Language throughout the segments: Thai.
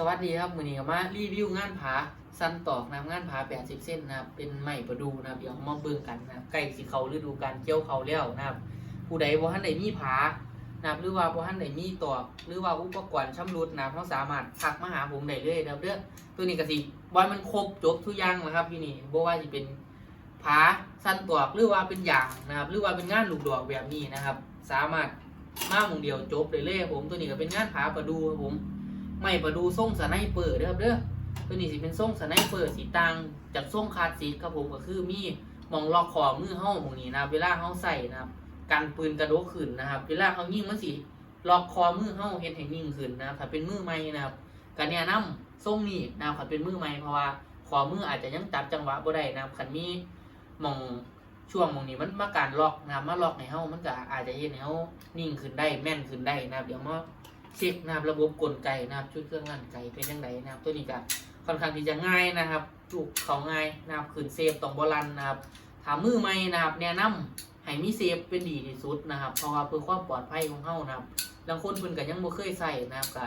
สวัสดีครับมือนี้ก็มารีวิวงานผาสันตอกนะครับงานผา80เส้นนะครับเป็นไม้ประดูนะครับเดี๋ยวมาเบิ่งกันนะครับใกล้สิเขาฤดูการเกี่ยวเขาแล้วนะครับผู้ใดบ่ทันได้มีผานะครับหรือว่าบ่ทันได้มีตอกหรือว่าอุปกรณ์ชำรุดนะครับเขาสามารถทักมาหาผมได้เลยนะครับเด้อตัวนี้ก็สิบ่ให้มันครบจบทุกอย่างนะครับที่นี่บ่ว่าสิเป็นผาสันตอกหรือว่าเป็นอย่างนะครับหรือว่าเป็นงานลูกดอกแบบนี้นะครับ สามารถมาหมองเดียวจบได้เลยครับผมตัวนี้ก็เป็นงานผาประดูครับผม ไม่ประดูส่งสไนเปอร์เด้อครับเด้อตัวนี้สิเป็นส่งสไนเปอร์สีต่างจากส่งคาดสีครับผมก็คือมีหมองล็อกคอมือเฮาตรงนี้นะเวลาเฮาใส่นะครับกันปืนกระโดดขึ้นนะครับ เวลาเฮายิงมันสิล็อกคอมือเฮาเฮ็ดให้นิ่งขึ้นนะครับถ้าเป็นมือใหม่นะครับก็แนะนำส่งนี่นะครับถ้าเป็นมือใหม่เพราะว่าคอมืออาจจะยังจับจังหวะบ่ได้นะครับคันมีหมองช่วงมองนี้มันมาการล็อกนะครับมาล็อกให้เฮามันก็อาจจะเฮ็ดให้เฮานิ่งขึ้นได้แม่นขึ้นได้นะครับเดี๋ยวมา เช็คนะครับระบบกลไกนะครับชุดเครื่องงานไกเป็นยังไงนะครับ ตัวนี้ก็ค่อนข้างที่จะง่ายนะครับจุกเขาง่ายนะครับขืนเซฟต้องบอลันนะครับถามมือใหม่นะครับ แนะนำให้มีเซฟเป็นดีที่สุดนะครับ เพราะว่าเพื่อความปลอดภัยของเฮานะครับบางคนเพิ่นก็ยังบ่เคยใส่นะครับก็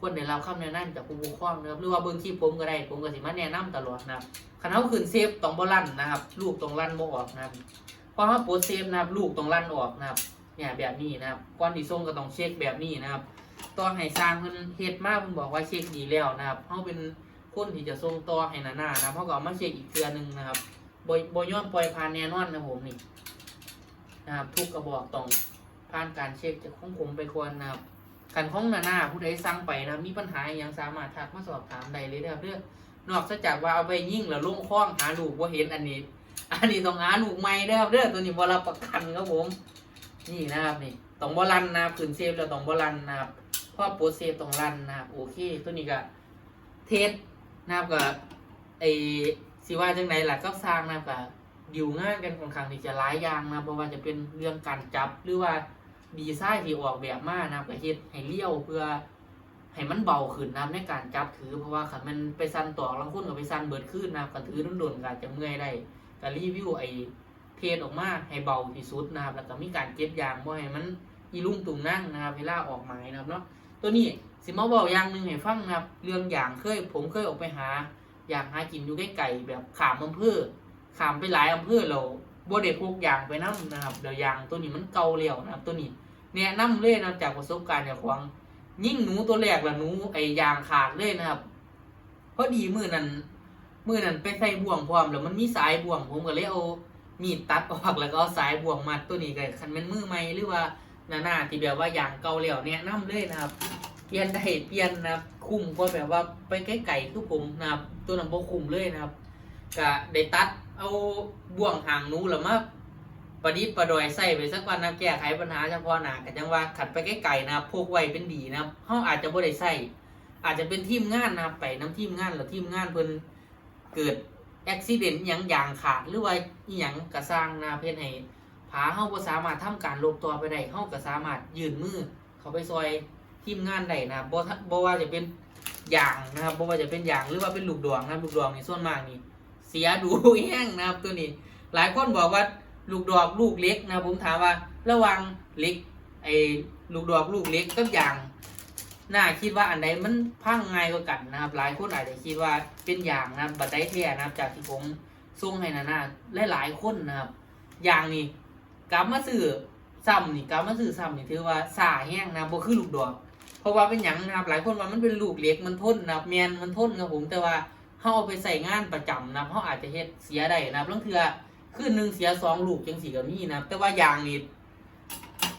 ควรได้รับคำแนะนำจากผู้ปกครองนะครับหรือว่าเบิ่งคลิปผมก็ได้ผมก็สิมาแนะนำตลอดนะครับคันเฮาขืนเซฟต้องบอลันนะครับ ลูกต้องลั่นบ่ออกนะครับพอเฮาปลดเซฟนะครับลูกต้องลั่นออกนะครับเนี่ยแบบนี้นะครับก่อนที่ส่งก็ต้องเช็คแบบนี้นะครับ ตอนให้สร้างเพิ่นเฮ็ดมาเพิ่นบอกว่าเช็คดีแล้วนะครับเฮาเป็นคนที่จะส่งต่อให้หนาๆนะเฮาก็เอามาเช็คอีกเทื่อหนึงนะครับบ่บ่ย้อนปล่อยผ่านแน่นอนนะผมนี่นะครับทุกกระบอกต้องผ่านการเช็คจากของผมไปควรนะครับคันของหนาๆผู้ใดสั่งไปนะมีปัญหาอหยังสามารถทักมาสอบถามได้เลยนะครับเด้องนอกจากว่าเอาไปยิ่งแล้วลงคล้องหาลูกบ่าเห็นอันนี้ อันนี้ต้องหาลูกใหม่เด้อครับเด้อตัวนี้บ่รับประกันครับผม นี่นะครับนี่ต้องบ่รันนะครับขืนเซฟแล้วต้องบ่รันนะครับ เพราะโปรเซสต้องรันนะครับโอเคตัวนี้ก็เทสนะครับกับไอสิว่าจังไหนล่ะก็สร้างนะครับกับดิวงานกันค่อนข้างที่จะหลายอย่างนะเพราะว่าจะเป็นเรื่องการจับหรือว่าดีไซน์ที่ออกแบบมานะครับก็เฮ็ดให้เลี้ยวเพื่อให้มันเบาขึ้นนะในการจับถือเพราะว่าขันมันไปสั่นตอกลางคนกับไปสั่นเบิดขึ้นนะครับกันถือโดนๆก็จจะเมื่อยได้ก็รีวิวไอเทสออกมาให้เบาที่สุดนะครับแล้วก็มีการเก็บยางบ่ให้มันอีลุ่งตุงนั่งนะครับเวลาออกหมายนะครับเนาะ ตัวนี้สิมาบอกอย่างหนึ่งให้ฟังนะครับ เรื่องอย่างเคย ผมเคยออกไปหา อย่างหากินอยู่ใกล้ๆแบบขามอำเภอขามไปหลายอำเภอเราบ่ได้พกอย่างไปนํนะครับเดี๋ยวอย่างตัวนี้มันเก่าแล้วนะครับ ตัวนี้แนะนำเลยนะจากประสบการณ์จากของยิ่งหนูตัวแรกละหนูไอ้ยางขาดเลยนะครับพอดีมือนั้นมือนั้นไปใส่บ่วงพร้อมแล้วมันมีสายบ่วงผมก็เลยเอามีดตัดออกแล้วก็เอาสายบ่วงมัดตัวนี้ก็คันเป็นมือใหม่หรือว่าหน้าที่แบบว่ายางเก่าแล้วแนะนำเลยนะครับ เปลี่ยนได้เปลี่ยนนะครับคุ้มก็แบบว่าไปใกล้ไก่คือผมนะครับ ตัวนั้นบ่คุ้มเลยนะครับก็ได้ตัดเอาบ่วงหางนูแล้วมาประดิษฐ์ประดอยใส่ไปสักวันนะแก้ไขปัญหาเฉพาะหน้าก็จังว่าขัดไปใกล้ไก่นะครับพวกไว้เป็นดีนะครับเฮาอาจจะบ่ได้ใส่อาจจะเป็นทีมงานนะครับไปน้ำทีมงานแล้วทีมงานเพิ่นเกิดอุบิเหตุหยังอย่างขาดหรือว่าอีหยังกระสร้างนะเพิ่นให้ผาเฮาบ่สามารถทำการลบตัวไปได้เฮาก็สามารถยื่นมือ เข้าไปซอย ทีมงานใดนะครับบ่ทะบ่ว่าจะเป็นอย่างนะครับบ่ว่าจะเป็นอย่างหรือว่าเป็นลูกดวงนะครับลูกดวงนี่ส่วนมากนี่เสียดูแห้งนะครับตัวนี้ หลายคนบอกว่าลูกดอกลูกเล็กนะผมถามว่าระวังเล็กไอ้ลูกดอกลูกเล็กกับอย่างน่าคิดว่าอันใดมันพังง่ายกว่ากันนะครับ หลายคนอาจจะคิดว่าเป็นอย่างนะครับบัดได้แท้นะครับ จากที่ผมส่งให้นานาหลายๆคนนะครับ อย่างนี่กลับมาซื้อซ้ำนี่กลับมาซื้อซ้ำนี่ถือว่าสาแห้งนะครับบ่คือลูกดอก เพราะว่าเป็นหยังนะครับหลายคนว่ามันเป็นลูกเล็กมันทนนะครับแมนมันทนครับผมแต่ว่าเขาเอาไปใส่งานประจำนะครับเขาอาจจะเฮ็ดเสียได้นะครับางเทื่อคืนหนึ่งเสียสองลูกจังสี่ก็มีนะครับแต่ว่ายางนี่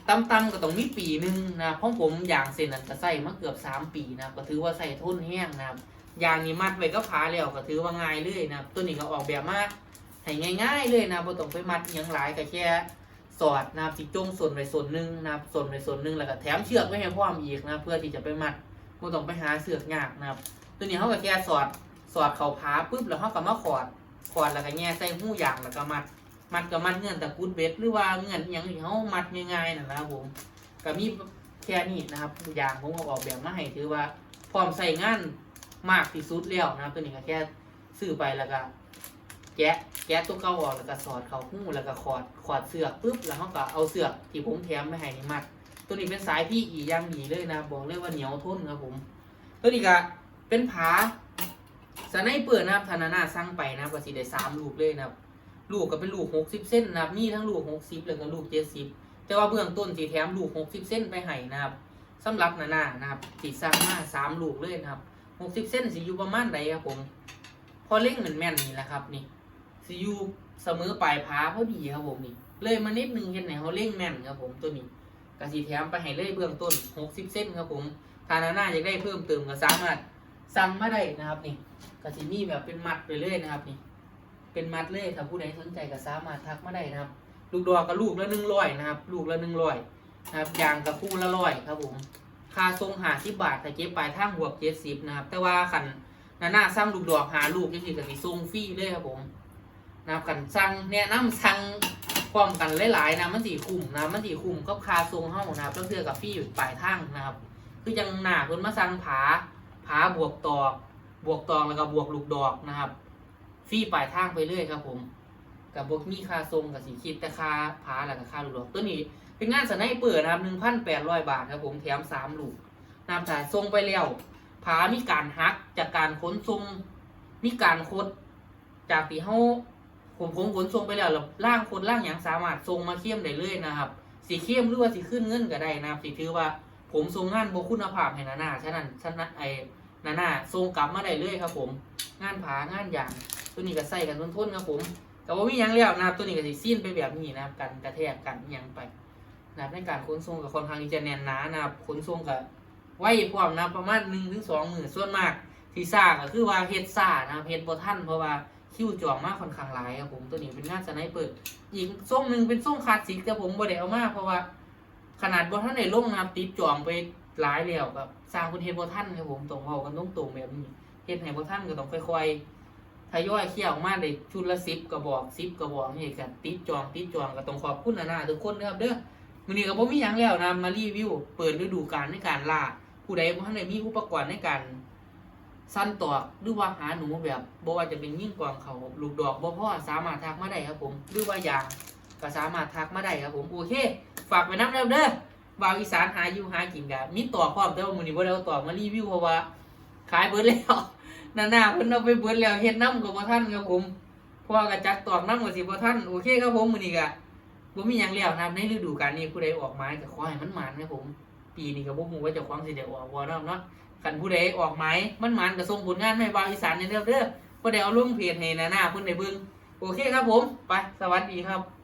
ต่ำๆก็ต้องมีปีหนึ่งนะเพราะผมยางเส้นนั้นก็ใส่มาเกือบสามปีนะครับก็ถือว่าใส่ทนแห้งนะครับยางนี้มัดไว้ก็พาแล้วก็ถือว่าง่ายเลยนะครับตัวนี้ก็ออกแบบมาให้ง่าย ๆ เลยนะบ่ต้องไปมัดยังหลายก็แค่ สอดนะครับสิจงส่วนไปส่วนหนึ่งนะครับส่วนไปส่วนหนึ่งแล้วก็แถมเชือกไว้ให้พร้อมอีกนะเพื่อที่จะไปมัดไม่ต้องไปหาเสือกยากนะครับตัวนี้เขาก็แค่สอดสอดเข่าผาปุ๊บแล้วเขาก็มาขอดขอดแล้วก็แง่ใส่หูยางแล้วก็มัด มัดกับมัดเงื่อนตะกุดเบ็ดหรือว่าเงื่อนอย่างที่เขามัดง่ายๆนั่นนะครับผมก็มีแค่นี้นะครับยางผมก็ออกแบบมาให้ถือว่าพร้อมใส่งานมากที่สุดแล้วนะครับตัวนี้ก็แค่ซื้อไปแล้วก็ แกะแกะตัวเก่าออกแล้วก็สอดเขาหูแล้วก็ขอดขอดเสือกปุ๊บแล้วเขาก็เอาเสือกที่ผมแถมไปให้นี่มัด ตัวนี้เป็นสายพี่อีย่างดีเลยนะบอกเลยว่าเหนียวทนครับผม ตัวนี้ก็เป็นผาสไนเปอร์นะครับธนานาสร้างไปนะครับก็สิได้สามลูกเลยนะครับลูกก็เป็นลูกหกสิบเส้นนะครับมีทั้งลูกหกสิบแล้วก็ลูกเจ็ดสิบแต่ว่าเบื้องต้นสีแถมลูกหกสิบเส้นไปให้นะครับสำหรับนานานะครับสีสร้างมาสามลูกเลยนะครับหกสิบเส้นสีอยู่ประมาณใดครับผม พอเล่งเหมือนแม่นนี่แหละครับนี่ สีอยู่เสมอปลายผาพอดีครับผมนี่ เลยมานิดนึงเห็นไหนเขาเล่งแม่นครับผมตัวนี้กสีแถมไปให้เลยเบื้องต้นหกสิบเส้นครับผมทานาน่าอยากได้เพิ่มเติมก็สามารถสั่งมาได้นะครับนี่กสิมีแบบเป็นมัดไปเลยนะครับนี่ เป็นมัดเลยถ้าผู้ใดสนใจก็สามารถทักมาได้นะครับ ลูกดอกกับลูกละหนึ่งร้อยนะครับ ลูกละหนึ่งร้อยนะครับยางกับคู่ละร้อยครับผมค่าทรงหาสิบบาทแต่เก็บปลายทางบวกเจ็ดสิบนะครับ แต่ว่าขันนาน่าสร้างลูกดอกหาลูกยังสิกับสิทรงฟรีเลยครับผม นะครับขันสั่งแนะนำสั่งพร้อมกันหลายๆนะมันสีคุ้มนะมันสีคุ้มก็คาทรงเฮ้านะครับเพื่อกับฟรีอยู่ปลายทางนะครับ คือยังหนาเพิ่นมาสั่งผาผาบวกตอก บวกตอกแล้วก็บวกลูกดอกนะครับฟรีปลายทางไปเรื่อยครับผมกับบวกมีค่าทรงกับสีคิดแต่ค่าผาแล้วก็ค่าลูกดอกตัวนี้เป็นงานสไนเปอร์นะครับหนึ่งพันแปดร้อยบาทครับผมแถมสามลูกนะครับถ้าทรงไปแล้วผามีการฮักจากการขนทรงมีการคดจากที่เฮา ผมผมขนทรงไปแล้วแล้วล่างคนล่างอย่างสามารถทรงมาเข้มได้เลยนะครับสีเข้มหรือว่าสีขึ้นเงินก็ได้นะครับสีถือว่า ผมทรงงานบคุณภาพให้นานาฉะนั้นฉะนั้นไอ้นานาทรงกลับมาได้เลยครับ ผมงานผางานอย่างตัวนี้ก็ใส่กันทนๆครับผมแต่ว่ามีหยังแล้วนะครับตัวนี้ก็สิซีนไปแบบนี้นะครับกันกระแทกกันยังไปนะครับในการขนส่งกับคนข้างที่จะแน่นหนานะครับขนส่งกับไว้พร้อมนะประมาณหนึ่งถึงสองหมื่นส่วนมากที่ซ่าก็คือว่าเฮ็ดซ่านะครับเฮ็ดบ่ทันเพราะว่า คิวจองมากค่อนข้างหลายครับผมตัวนี้เป็นงานสไนเปอร์อีกส่งหนึ่งเป็นส่งคลาสสิกแต่ผมบ่ได้เอามากเพราะว่า ขนาดบ่ทันได้ลงนะติดจองไปหลายแล้วครับสร้างคนเฮ็ดบ่ทันครับผมต้องเว้ากันตรงๆแบบนี้เฮ็ดให้บ่ทันก็ต้องค่อยๆทยอยเขี่ยวออกมาได้ชุดละสิบกระบอกสิบกระบอกนี่กันติดจองติดจองก็ต้องขอบคุณนะนะทุกคนนะครับเด้อมื้อนี้ก็บ่มีหยังแล้วนะมารีวิว เปิดฤดูกาลในการล่าผู้ใดบ่ทันได้มีอุปกรณ์ในการ สั้นตอกหรือว่าหาหนูแบบบ่ว่าจะเป็นยิ่งกว่างเขาลูกดอกบ่พ่อสามารถทักมาได้ครับผม หรือว่าอยางก็สามารถทักมาได้ครับผมโอเค ฝากไว้นำเด้อเด้อบ่าวอีสานหาอยู่หากินกันมีตอกพร้อมแต่ว่ามือนี้บ่ได้เอาตอกมารีวิวเพราะว่า ขายเบิร์ดแล้วนานาเพิ่นเอาไปเบิร์ดแล้วเฮ็ดน้ำกับบ่ท่านครับผมเพราะว่ากระจักตอกน้ำกับสิบ่ท่านโอเคครับผมมือนี้ก็บ่มีหยังแล้วนะครับในฤดูกาลนี้ผู้ใดออกไม้ก็ขอให้มันหมานครับผม ปีนี้ก็บ่ฮู้ว่าเจ้างสิได้ออกบ่เนาะ ขันผู้ใดออกไม้มันมันกระทรงผลงานให้บาวอีสานในเด้อเด้อบ่ได้เอาลงเพจให้นาหน้าเพิ่นได้เบิ่งโอเคครับผม ไป สวัสดีครับ